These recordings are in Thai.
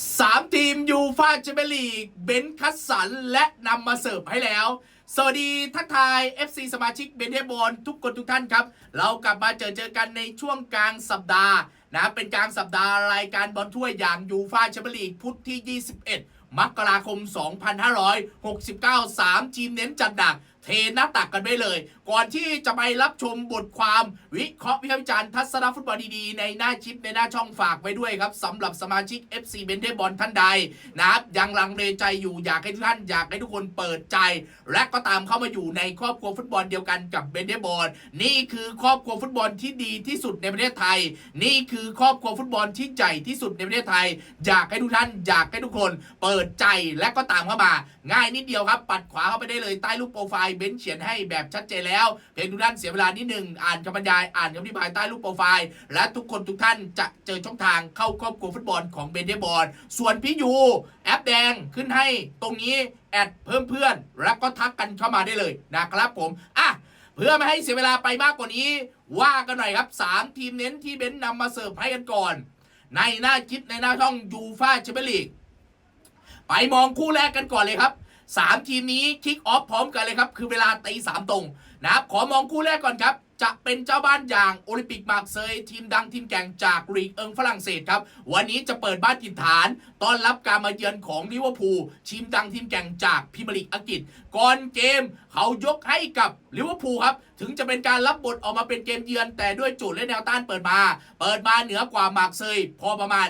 3 ทีมยูฟาแชมเปี้ยนลีกเบนคัสสันและนำมาเสิร์ฟให้แล้ว สวัสดีทักทาย FC สมาชิกเบนเทบอลทุกคนทุกท่านครับ เรากลับมาเจอเจอกันในช่วงกลางสัปดาห์นะเป็นกลางสัปดาห์รายการบอลถ้วยอย่างยูฟาแชมเปี้ยนลีกพุธที่ 21 มกราคม 2569 3ทีมเน้นจัดหนัก เทหน้าตักกันไปเลย ก่อนที่จะไปรับชมบทความวิเคราะห์วิพากษ์วิจารณ์ทัศนฟุตบอลดีๆ ในหน้าคลิปในหน้าช่องฝากไว้ด้วยครับสำหรับสมาชิก FC เบนเทบอลท่านใดนะครับยังลังเลใจอยู่อยากให้ทุกท่านอยากให้ทุกคนเปิดใจ และก็ตามเข้ามาอยู่ในครอบครัวฟุตบอลเดียวกันกับเบนเทบอลนี่คือครอบครัวฟุตบอลที่ดีที่สุดในประเทศไทย นี่คือครอบครัวฟุตบอลที่ใหญ่ที่สุดในประเทศไทย อยากให้ทุกท่านอยากให้ทุกคน เปิดใจและก็ตามเข้ามา ง่ายนิดเดียวครับ ปัดขวาเข้าไปได้เลยใต้รูปโปรไฟล์เบนซ์เขียนให้แบบชัดเจนแล้ว เพียงทุกท่านเสียเวลานิดหนึ่งอ่านคำบรรยายอ่านคำอธิบายใต้รูปโปรไฟล์ และทุกคนทุกท่านจะเจอช่องทางเข้าครอบครัวฟุตบอลของเบนเดบอลส่วนพี่ยูแอปแดงขึ้นให้ตรงนี้แอดเพิ่มเพื่อน แล้วก็ทักกันเข้ามาได้เลยนะครับผมอะเพื่อไม่ให้เสียเวลาไปมากกว่านี้ ว่ากันหน่อยครับ 3 ทีมเน้นที่เบนนำมาเสิร์ฟให้กันก่อน ในหน้าคลิปในหน้าช่องยูฟาแชมเปี้ยนลีกไปมองคู่แรกกันก่อนเลยครับ 3 ทีมนี้คิกออฟพร้อมกันเลยครับ คือเวลาตีสามตรงนะครับ ขอมองคู่แรกก่อนครับ จะเป็นเจ้าบ้านอย่างโอลิมปิกมาร์เซยทีมดังทีมแข่งจากลีกเอิงฝรั่งเศสครับ วันนี้จะเปิดบ้านถิ่นฐานต้อนรับการมาเยือนของลิเวอร์พูลทีมดังทีมแข่งจากพรีเมียร์ลีกอังกฤษ ก่อนเกมเขายกให้กับลิเวอร์พูลครับ ถึงจะเป็นการรับบทออกมาเป็นเกมเยือน แต่ด้วยโจทย์และแนวต้านเปิดมา เปิดมาเหนือกว่ามาร์กเซยพอประมาณ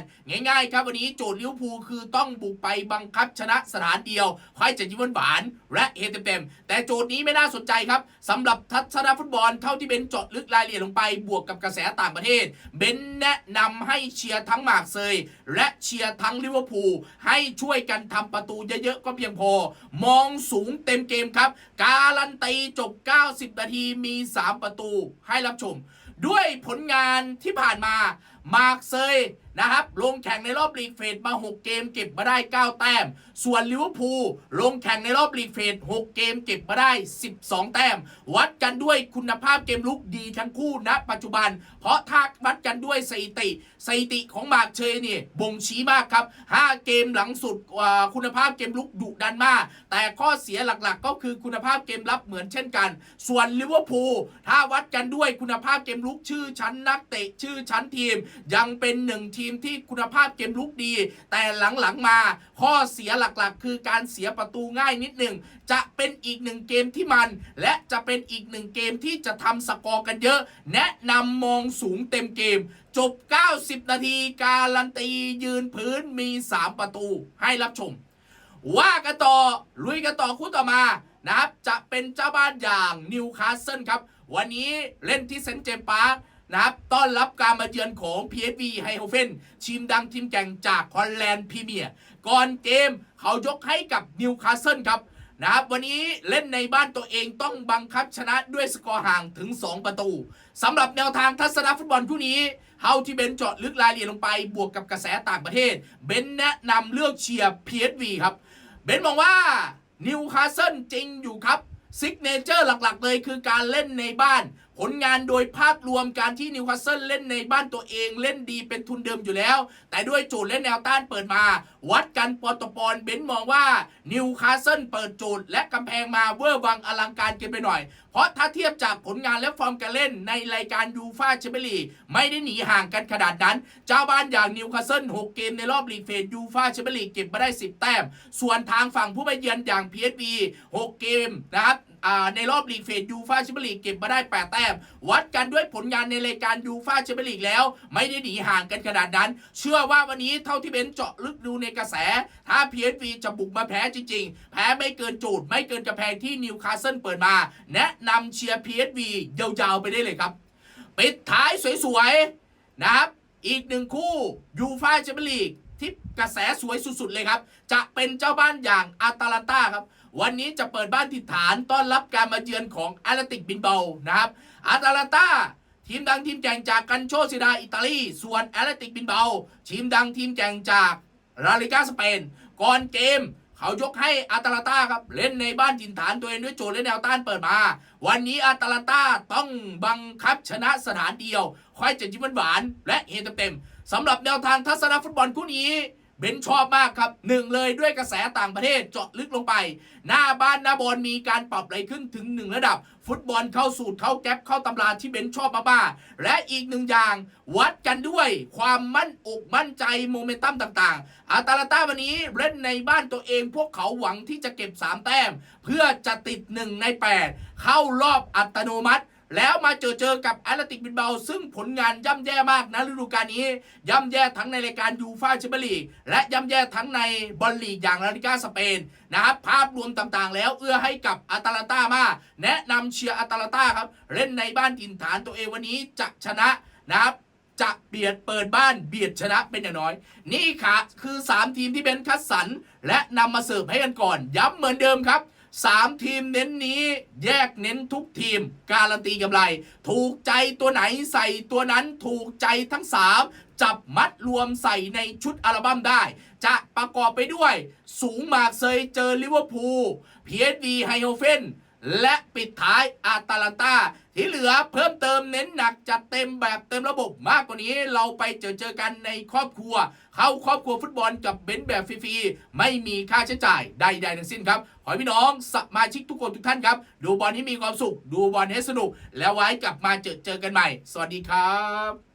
ง่ายๆ ครับวันนี้โจทย์ลิเวอร์พูลคือต้องบุกไปบังคับชนะสถานเดียวค่อยจะยิ้มหวานและเฮเต็มๆแต่โจทย์นี้ไม่น่าสนใจครับสำหรับทัศนฟุตบอลเท่าที่เบนเจาะลึกรายละเอียดลงไปบวกกับกระแสต่างประเทศ เบนแนะนำให้เชียร์ทั้งมากเซยและเชียร์ทั้งลิเวอร์พูลให้ช่วยกันทำประตูเยอะๆก็เพียงพอ มองสูงเต็มเกมครับ การันตีจบ 90 นาทีมี 3 ประตูให้รับชม ด้วยผลงานที่ผ่านมา มากเซย นะครับลงแข่งในรอบลีกเฟสมา 6 เกมเก็บมาได้ 9 แต้ม ส่วนลิเวอร์พูลลงแข่งในรอบลีกเฟส6 เกมเก็บมาได้ 12 แต้ม วัดกันด้วยคุณภาพเกมลุกดีทั้งคู่ณปัจจุบัน เพราะถ้าวัดกันด้วยสถิติสถิติของมาร์กเชยเนี่ยบ่งชี้มากครับ 5 เกมหลังสุดคุณภาพเกมลุกดุดันมาก แต่ข้อเสียหลักๆ ก็คือคุณภาพเกมรับเหมือนเช่นกัน ส่วนลิเวอร์พูลถ้าวัดกันด้วยคุณภาพเกมลุกชื่อชั้นนักเตะชื่อชั้นทีม ยังเป็นหนึ่งทีมที่คุณภาพเกมลุกดี แต่หลังๆมา ข้อเสียหลักๆ คือการเสียประตูง่ายนิดหนึ่งจะเป็นอีกหนึ่งเกมที่มัน และจะเป็นอีกหนึ่งเกมที่จะทำสกอร์กันเยอะ แนะนำมองสูงเต็มเกม จบ 90 นาทีการันตียืนพื้นมี 3 ประตูให้รับชม ว่ากันต่อลุยกันต่อคู่ต่อมานะครับจะเป็นเจ้าบ้านอย่างนิวคาสเซิลครับ วันนี้เล่นที่เซนต์เจมส์ปาร์ค นะครับต้อนรับการมาเยือนของ PSV ไฮโฮเฟนทีมดังทีมแข่งจากฮอลแลนด์พรีเมียร์ก่อนเกมเขายกให้กับนิวคาสเซิลครับนะครับวันนี้เล่นในบ้านตัวเองต้องบังคับชนะด้วยสกอร์ห่างถึง 2 ประตูสำหรับแนวทางทัศนฟุตบอลคู่นี้เฮาที่เบนเจาะลึกรายละเอียดลงไปบวกกับกระแสต่างประเทศ เบนแนะนำเลือกเชียร์ PSV ครับ เบนมองว่านิวคาสเซิลจริงอยู่ครับซิกเนเจอร์หลักๆเลยคือการเล่นในบ้านผลงานโดยภาพรวมการที่นิวคาสเซิลเล่นในบ้านตัวเองเล่นดีเป็นทุนเดิมอยู่แล้ว แต่ด้วยโจทย์และแนวต้านเปิดมา วัดกันปอตปอนเบนมองว่านิวคาสเซิลเปิดโจทย์และกำแพงมาเวอร์วังอลังการเกินไปหน่อย เพราะถ้าเทียบจากผลงานและฟอร์มการเล่นในรายการยูฟาแชมเปี้ยนลีกไม่ได้หนีห่างกันขนาดนั้น เจ้าบ้านอย่างนิวคาสเซิล6เกมในรอบลีกเฟสยูฟาแชมเปี้ยนลีกเก็บมาได้ 10 แต้ม ส่วนทางฝั่งผู้ไปเยือนอย่าง PSV 6 เกมนะครับ ในรอบลีกเฟสยูฟาแชมเปี้ยนลีกเก็บมาได้ 8 แต้ม วัดกันด้วยผลงานในรายการยูฟาแชมเปี้ยนลีกแล้ว ไม่ได้หนีห่างกันขนาดนั้น เชื่อว่าวันนี้เท่าที่เบนเจาะลึกดูในกระแส ถ้า PSV จะบุกมาแพ้จริง ๆ แพ้ไม่เกินโจทย์ไม่เกินกระแพงที่นิวคาสเซิลเปิดมา แนะนำเชียร์ PSV ยาวๆไปได้เลยครับปิดท้ายสวยๆนะครับ อีกหนึ่งคู่ยูฟาแชมเปี้ยนลีกที่กระแสสวยสุดๆเลยครับ จะเป็นเจ้าบ้านอย่างอาตาลันตาครับ วันนี้จะเปิดบ้านถิ่ฐานต้อนรับการมาเยือนของแอตเลติกบินเบานะครับอาตาลันตาทีมดังทีมแข่งจากกันโชซิดาอิตาลีส่วนแอตเลติกบินเบาทีมดังทีมแข่งจากลาลิกาสเปนก่อนเกมเขายกให้อาตาลาตาครับเล่นในบ้านถิ่นฐานตัวเองด้วยโจทย์และแนวต้านเปิดมา วันนี้อาตาลาตาต้องบังคับชนะสถานเดียวค่อยจะยิ้มหวานและเฮเต็มๆสำหรับแนวทางทัศนฟุตบอลคู่นี้ เบนชอบมากครับหนึ่งเลยด้วยกระแสต่างประเทศเจาะลึกลงไป หน้าบ้านหน้าบอลมีการปรับอะไรขึ้นถึงหนึ่งระดับ ฟุตบอลเข้าสูตรเข้าแก๊ปเข้าตำราที่เบนชอบมากๆและอีกหนึ่งอย่าง วัดกันด้วยความมั่นอกมั่นใจโมเมนตัมต่างๆ อาตาลาต้าวันนี้เล่นในบ้านตัวเองพวกเขาหวังที่จะเก็บ 3 แต้ม เพื่อจะติด 1 ใน 8 เข้ารอบอัตโนมัติ แล้วมาเจอเจอกับแอตเลติกบินเบา ซึ่งผลงานย่ำแย่มากนะฤดูกาลนี้ ย่ำแย่ทั้งในรายการยูฟ่าแชมเปี้ยนลีกและย่ำแย่ทั้งในบอลลีกอย่างลาลิกาสเปนนะครับภาพรวมต่างๆ แล้วเอื้อให้กับอาตาลาต้ามา แนะนำเชียร์อาตาลาต้าครับ เล่นในบ้านถิ่นฐานตัวเองวันนี้จะชนะนะครับจะเบียดเปิดบ้านเบียดชนะเป็นอย่างน้อย นี่ค่ะคือ 3 ทีมที่เบนคัดสรรและนำมาเสิร์ฟให้กันก่อน ย้ำเหมือนเดิมครับ 3 ทีมเน้นนี้แยกเน้นทุกทีม การันตีกำไร ถูกใจตัวไหนใส่ตัวนั้นถูกใจทั้ง 3 จับมัดรวมใส่ในชุดอัลบั้มได้ จะประกอบไปด้วย สูงมากเซยเจอลิเวอร์พูลพีเอสวีไฮโอเฟนและปิดท้ายอาตาลันตา ที่เหลือเพิ่มเติมเน้นหนักจัดเต็มแบบเต็มระบบมากกว่านี้เราไปเจอเจอกันในครอบครัว เข้าครอบครัวฟุตบอลกับเบนแบบฟรีๆไม่มีค่าใช้จ่ายใดๆทั้งสิ้นครับ ขอพี่น้องสมาชิกทุกคนทุกท่านครับ ดูบอลให้มีความสุข ดูบอลให้สนุก แล้วไว้กลับมาเจอเจอกันใหม่ สวัสดีครับ